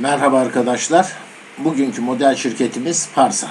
Merhaba arkadaşlar. Bugünkü model şirketimiz Parsan.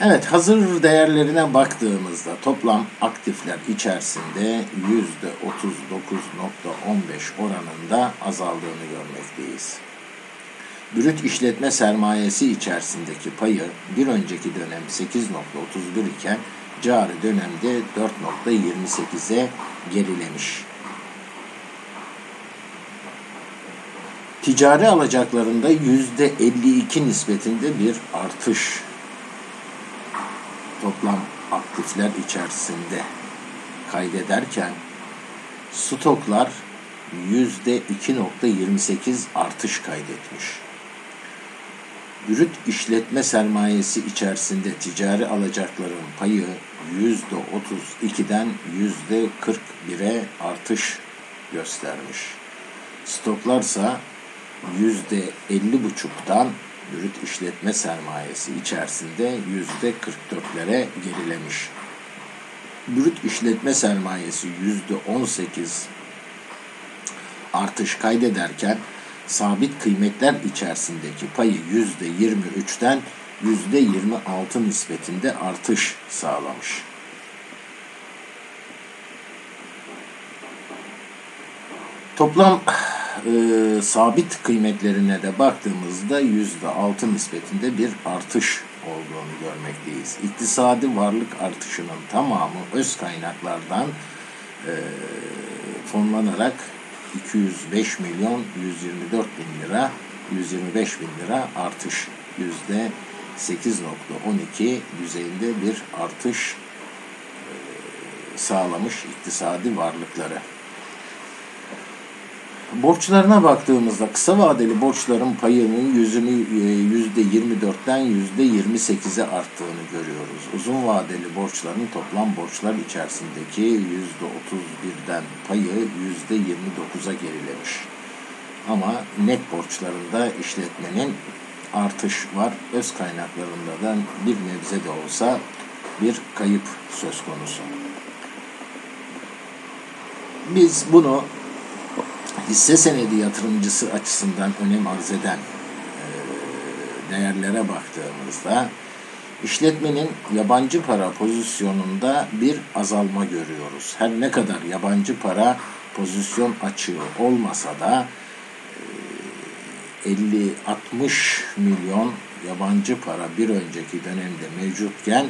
Evet, hazır değerlerine baktığımızda toplam aktifler içerisinde %39.15 oranında azaldığını görmekteyiz. Brüt işletme sermayesi içerisindeki payı bir önceki dönem 8.31 iken cari dönemde 4.28'e gerilemiş. Ticari alacaklarında yüzde 52 nispetinde bir artış toplam aktifler içerisinde kaydederken stoklar yüzde 2.28 artış kaydetmiş. Brüt işletme sermayesi içerisinde ticari alacakların payı yüzde 32'den yüzde 41'e artış göstermiş. Stoklarsa yüzde elli buçuktan brüt işletme sermayesi içerisinde yüzde 44'lere gerilemiş. Brüt işletme sermayesi yüzde 18 artış kaydederken sabit kıymetler içerisindeki payı yüzde 23'ten yüzde 26 nispetinde artış sağlamış. Toplam e, sabit kıymetlerine de baktığımızda yüzde altı nispetinde bir artış olduğunu görmekteyiz. İktisadi varlık artışının tamamı öz kaynaklardan e, fonlanarak 205 milyon 124 bin lira 125 bin lira artış yüzde 8.12 düzeyinde bir artış e, sağlamış iktisadi varlıkları. Borçlarına baktığımızda kısa vadeli borçların payının yüzünü e, yüzde 24'ten yüzde 28'e arttığını görüyoruz. Uzun vadeli borçların toplam borçlar içerisindeki yüzde 31'den payı yüzde 29'a gerilemiş. Ama net borçlarında işletmenin artış var. Öz kaynaklarında da bir nebze de olsa bir kayıp söz konusu. Biz bunu hisse senedi yatırımcısı açısından önem arz eden e, değerlere baktığımızda işletmenin yabancı para pozisyonunda bir azalma görüyoruz. Her ne kadar yabancı para pozisyon açığı olmasa da 50-60 milyon yabancı para bir önceki dönemde mevcutken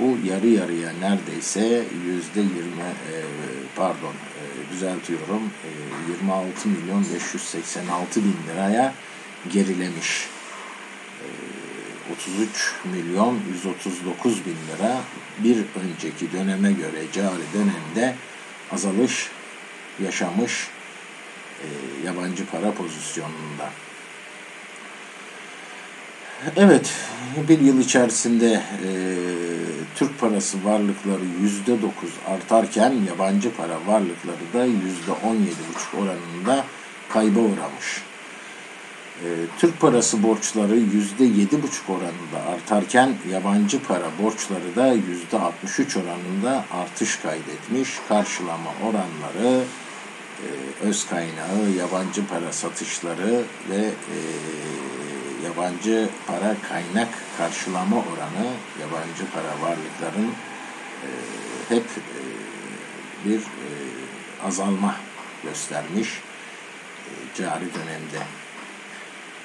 bu yarı yarıya neredeyse yüzde yirmi e, pardon e, düzeltiyorum e, 26 milyon 586 bin liraya gerilemiş. E, 33 milyon 139 bin lira bir önceki döneme göre cari dönemde azalış yaşamış e, yabancı para pozisyonunda. Evet, bir yıl içerisinde e, Türk parası varlıkları yüzde dokuz artarken yabancı para varlıkları da yüzde on yedi buçuk oranında kayba uğramış. E, Türk parası borçları yüzde yedi buçuk oranında artarken yabancı para borçları da yüzde altmış üç oranında artış kaydetmiş. Karşılama oranları e, öz kaynağı, yabancı para satışları ve e, yabancı para kaynak karşılama oranı yabancı para varlıkların e, hep e, bir e, azalma göstermiş e, cari dönemde.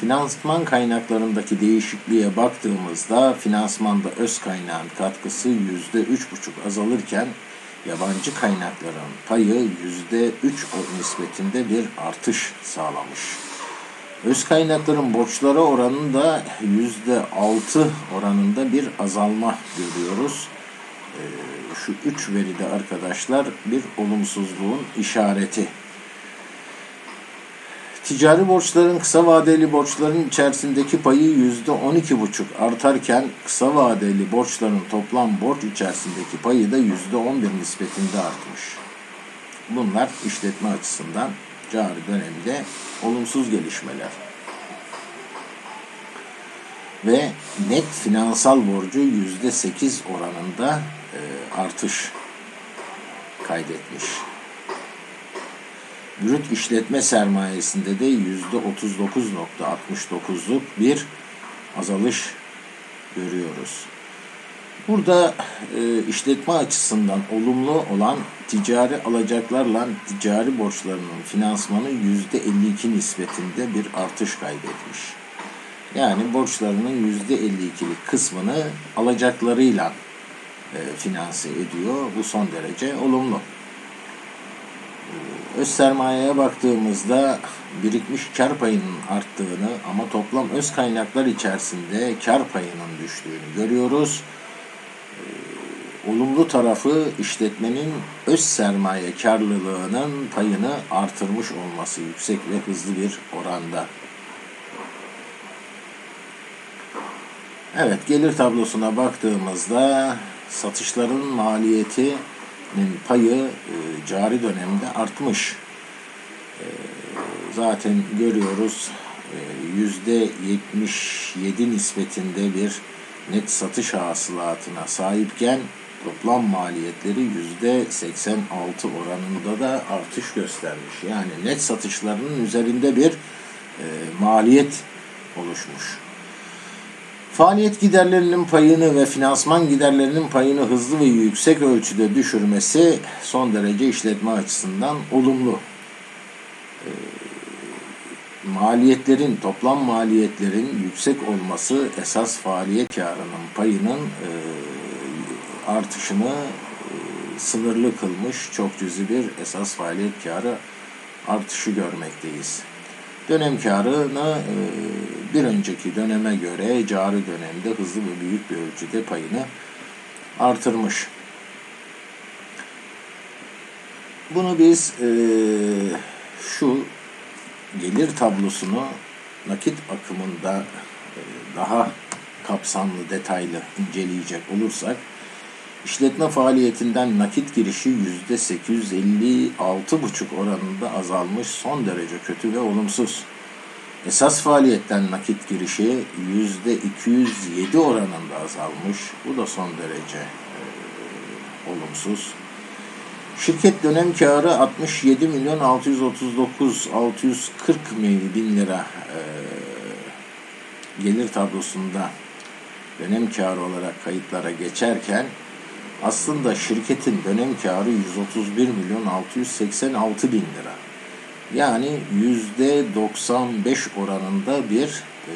Finansman kaynaklarındaki değişikliğe baktığımızda finansmanda öz kaynağın katkısı yüzde üç buçuk azalırken yabancı kaynakların payı yüzde üç nispetinde bir artış sağlamış. Öz kaynakların borçlara oranında yüzde altı oranında bir azalma görüyoruz. Ee, şu üç veride arkadaşlar bir olumsuzluğun işareti. Ticari borçların kısa vadeli borçların içerisindeki payı yüzde on iki buçuk artarken kısa vadeli borçların toplam borç içerisindeki payı da yüzde on bir nispetinde artmış. Bunlar işletme açısından cari dönemde olumsuz gelişmeler. Ve net finansal borcu yüzde sekiz oranında e, artış kaydetmiş. brüt işletme sermayesinde de %39.69'luk bir azalış görüyoruz. Burada e, işletme açısından olumlu olan ticari alacaklarla ticari borçlarının finansmanı %52 nispetinde bir artış kaydetmiş. Yani borçlarının %52'lik kısmını alacaklarıyla e, finanse ediyor. Bu son derece olumlu. E, öz sermayeye baktığımızda birikmiş kar payının arttığını ama toplam öz kaynaklar içerisinde kar payının düştüğünü görüyoruz. Olumlu tarafı işletmenin öz sermaye karlılığının payını artırmış olması yüksek ve hızlı bir oranda. Evet gelir tablosuna baktığımızda satışların maliyetinin payı e, cari dönemde artmış. E, zaten görüyoruz e, yüzde 77 nispetinde bir net satış hasılatına sahipken toplam maliyetleri yüzde 86 oranında da artış göstermiş. Yani net satışlarının üzerinde bir e, maliyet oluşmuş. Faaliyet giderlerinin payını ve finansman giderlerinin payını hızlı ve yüksek ölçüde düşürmesi son derece işletme açısından olumlu. E, maliyetlerin, toplam maliyetlerin yüksek olması esas faaliyet karının payının e, artışını e, sınırlı kılmış çok cüzi bir esas faaliyet karı artışı görmekteyiz. Dönem karını e, bir önceki döneme göre cari dönemde hızlı ve büyük bir ölçüde payını artırmış. Bunu biz e, şu gelir tablosunu nakit akımında daha kapsamlı, detaylı inceleyecek olursak işletme faaliyetinden nakit girişi %856,5 oranında azalmış, son derece kötü ve olumsuz. Esas faaliyetten nakit girişi %207 oranında azalmış, bu da son derece e, olumsuz. Şirket dönem karı 67 milyon 639 640 bin lira e, gelir tablosunda dönem karı olarak kayıtlara geçerken aslında şirketin dönem karı 131 milyon 686 bin lira. Yani yüzde 95 oranında bir e,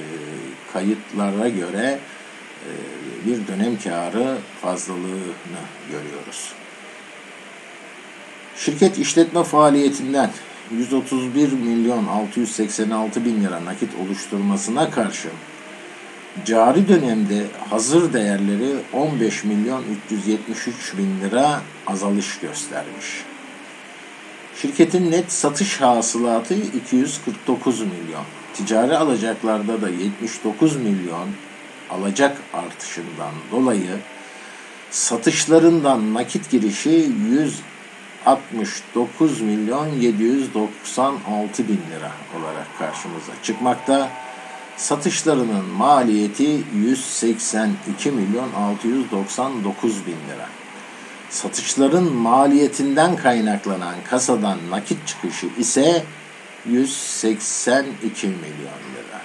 kayıtlara göre e, bir dönem karı fazlalığını görüyoruz. Şirket işletme faaliyetinden 131 milyon 686 bin lira nakit oluşturmasına karşın cari dönemde hazır değerleri 15 milyon 373 bin lira azalış göstermiş. Şirketin net satış hasılatı 249 milyon. Ticari alacaklarda da 79 milyon alacak artışından dolayı satışlarından nakit girişi 169 milyon 796 bin lira olarak karşımıza çıkmakta satışlarının maliyeti 182 milyon 699 bin lira. Satışların maliyetinden kaynaklanan kasadan nakit çıkışı ise 182 milyon lira.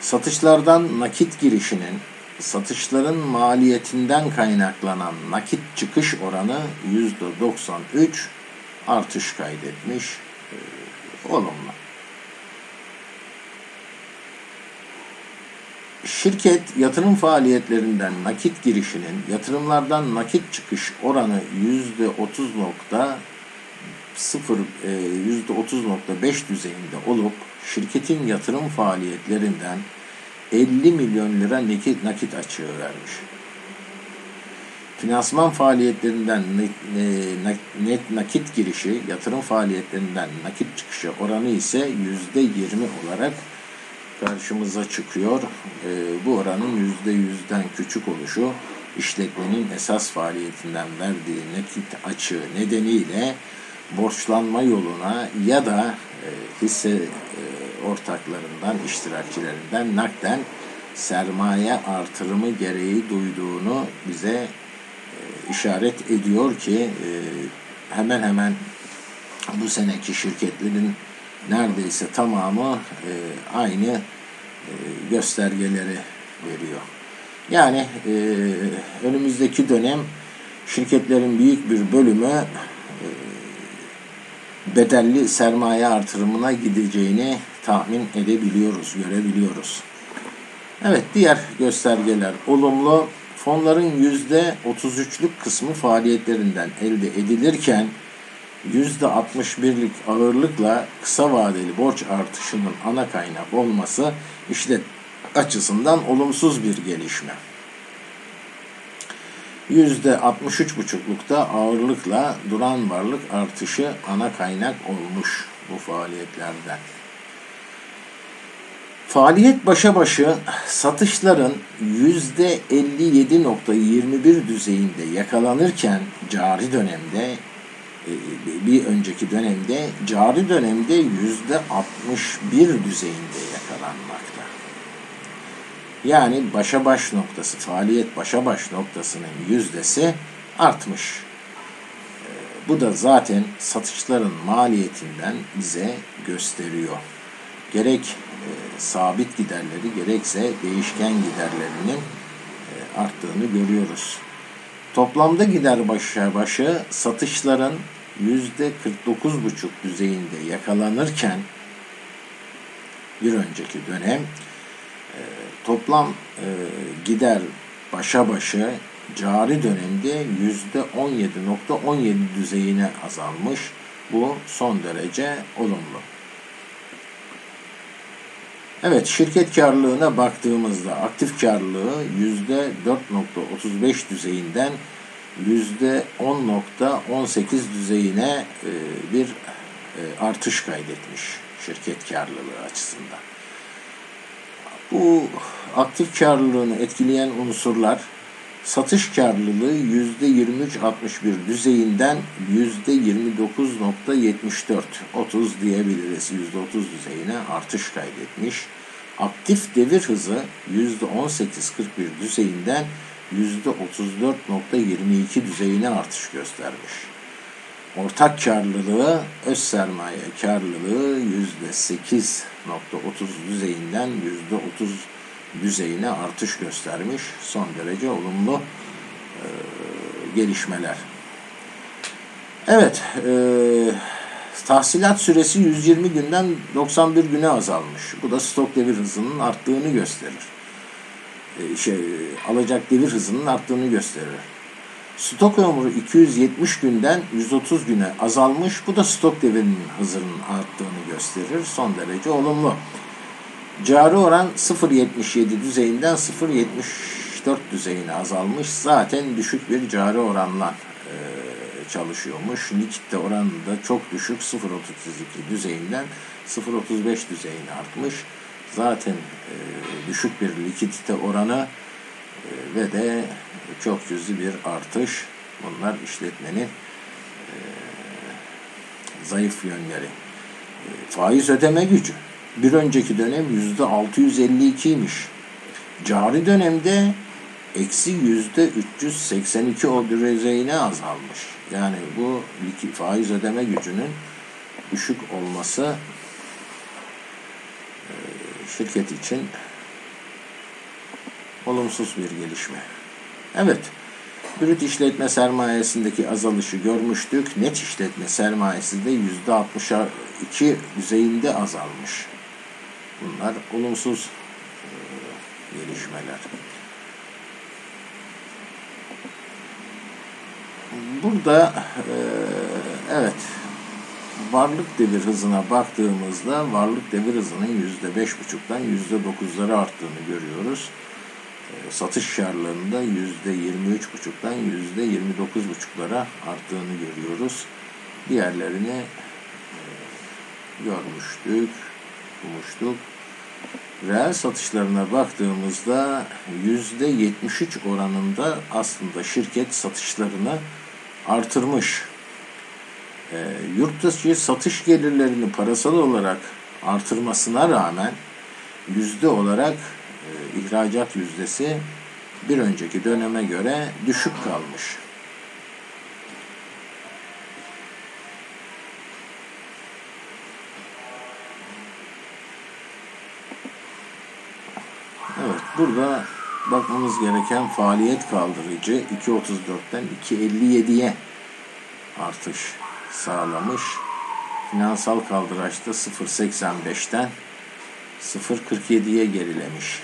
Satışlardan nakit girişinin satışların maliyetinden kaynaklanan nakit çıkış oranı %93 artış kaydetmiş. Ee, olumlu. Şirket yatırım faaliyetlerinden nakit girişinin yatırımlardan nakit çıkış oranı yüzde otuz nokta sıfır e, düzeyinde olup şirketin yatırım faaliyetlerinden 50 milyon lira nakit, nakit açığı vermiş. Finansman faaliyetlerinden net nakit girişi, yatırım faaliyetlerinden nakit çıkışı oranı ise yüzde yirmi olarak karşımıza çıkıyor. E, bu oranın yüzde yüzden küçük oluşu işletmenin esas faaliyetinden verdiği nakit açığı nedeniyle borçlanma yoluna ya da e, hisse e, ortaklarından, iştirakçilerinden nakden sermaye artırımı gereği duyduğunu bize e, işaret ediyor ki e, hemen hemen bu seneki şirketlerin neredeyse tamamı e, aynı e, göstergeleri veriyor. Yani e, önümüzdeki dönem şirketlerin büyük bir bölümü e, bedelli sermaye artırımına gideceğini tahmin edebiliyoruz, görebiliyoruz. Evet, diğer göstergeler olumlu. Fonların yüzde 33'lük kısmı faaliyetlerinden elde edilirken %61'lik ağırlıkla kısa vadeli borç artışının ana kaynak olması işlet açısından olumsuz bir gelişme. %63,5'lukta ağırlıkla duran varlık artışı ana kaynak olmuş bu faaliyetlerden. Faaliyet başa başı satışların %57.21 düzeyinde yakalanırken cari dönemde bir önceki dönemde cari dönemde %61 düzeyinde yakalanmakta. Yani başa baş noktası, faaliyet başa baş noktasının yüzdesi artmış. E, bu da zaten satışların maliyetinden bize gösteriyor. Gerek e, sabit giderleri gerekse değişken giderlerinin e, arttığını görüyoruz. Toplamda gider başa başı satışların yüzde 49,5 düzeyinde yakalanırken bir önceki dönem e, toplam e, gider başa başı cari dönemde yüzde 17.17 düzeyine azalmış. Bu son derece olumlu. Evet, şirket karlılığına baktığımızda aktif karlılığı yüzde 4.35 düzeyinden yüzde 10.18 düzeyine e, bir e, artış kaydetmiş şirket karlılığı açısından. Bu aktif karlılığını etkileyen unsurlar satış karlılığı yüzde 23.61 düzeyinden yüzde 29.74 30 diyebiliriz yüzde 30 düzeyine artış kaydetmiş. Aktif devir hızı yüzde 18.41 düzeyinden yüzde 34.22 düzeyine artış göstermiş. Ortak karlılığı, öz sermaye karlılığı yüzde 8.30 düzeyinden yüzde 30 düzeyine artış göstermiş. Son derece olumlu e, gelişmeler. Evet, e, tahsilat süresi 120 günden 91 güne azalmış. Bu da stok devir hızının arttığını gösterir. E, şey, alacak devir hızının arttığını gösterir. Stok ömrü 270 günden 130 güne azalmış. Bu da stok devirinin hızının arttığını gösterir. Son derece olumlu. Cari oran 0.77 düzeyinden 0.74 düzeyine azalmış. Zaten düşük bir cari oranla e, çalışıyormuş. Likitte oranı da çok düşük 0.32 düzeyinden 0.35 düzeyine artmış. Zaten e, düşük bir likidite oranı e, ve de çok cüzi bir artış. Bunlar işletmenin e, zayıf yönleri. E, faiz ödeme gücü bir önceki dönem yüzde 652'ymiş. Cari dönemde eksi yüzde 382 o düzeyine azalmış. Yani bu faiz ödeme gücünün düşük olması e, şirket için olumsuz bir gelişme. Evet, brüt işletme sermayesindeki azalışı görmüştük. Net işletme sermayesi de yüzde 62 düzeyinde azalmış. Bunlar olumsuz e, gelişmeler. Burada e, evet varlık devir hızına baktığımızda varlık devir hızının yüzde beş buçuktan yüzde dokuzları arttığını görüyoruz. E, satış karlarında yüzde yirmi üç buçuktan yüzde yirmi dokuz buçuklara arttığını görüyoruz. Diğerlerini görmüştük okumuştuk. Reel satışlarına baktığımızda yüzde 73 oranında aslında şirket satışlarını artırmış. E, yurt dışı satış gelirlerini parasal olarak artırmasına rağmen yüzde olarak e, ihracat yüzdesi bir önceki döneme göre düşük kalmış. Evet burada bakmamız gereken faaliyet kaldırıcı 2.34'ten 2.57'ye artış sağlamış. Finansal kaldıraçta 0.85'ten 0.47'ye gerilemiş.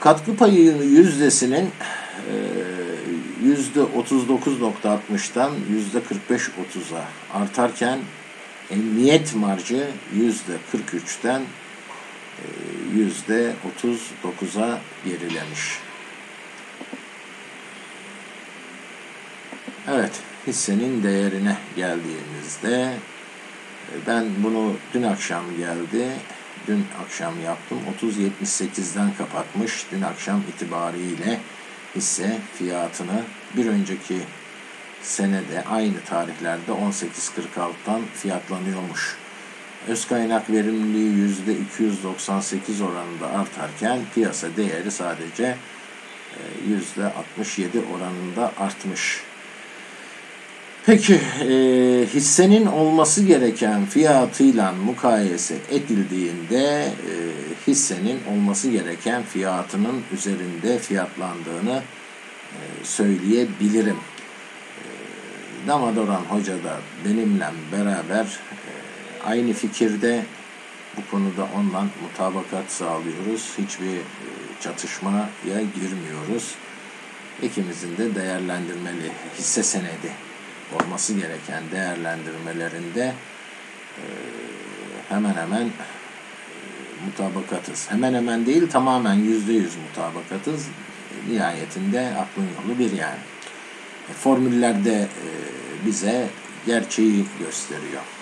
Katkı payı yüzdesinin e, yüzde 39.60'dan yüzde 45.30'a artarken emniyet marjı yüzde 43'ten e, yüzde %39'a gerilemiş. Evet, hissenin değerine geldiğimizde e, ben bunu dün akşam geldi. Dün akşam yaptım. 30.78'den kapatmış. Dün akşam itibariyle hisse fiyatını bir önceki senede aynı tarihlerde 18.46'dan fiyatlanıyormuş. Öz kaynak verimliliği %298 oranında artarken piyasa değeri sadece e, %67 oranında artmış. Peki e, hissenin olması gereken fiyatıyla mukayese edildiğinde e, hissenin olması gereken fiyatının üzerinde fiyatlandığını e, söyleyebilirim. E, Damadoran Hoca da benimle beraber e, aynı fikirde bu konuda ondan mutabakat sağlıyoruz. Hiçbir e, çatışmaya girmiyoruz. İkimizin de değerlendirmeli hisse senedi olması gereken değerlendirmelerinde e, hemen hemen e, mutabakatız. Hemen hemen değil tamamen yüzde yüz mutabakatız. Nihayetinde aklın yolu bir yani. E, formüllerde e, bize gerçeği gösteriyor.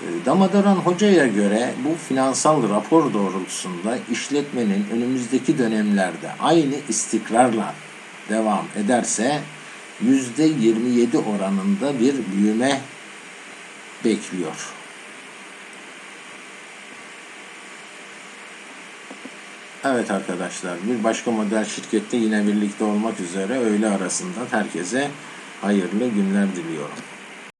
E, Damadaran Hoca'ya göre bu finansal rapor doğrultusunda işletmenin önümüzdeki dönemlerde aynı istikrarla devam ederse %27 oranında bir büyüme bekliyor. Evet arkadaşlar bir başka model şirkette yine birlikte olmak üzere öğle arasında herkese hayırlı günler diliyorum.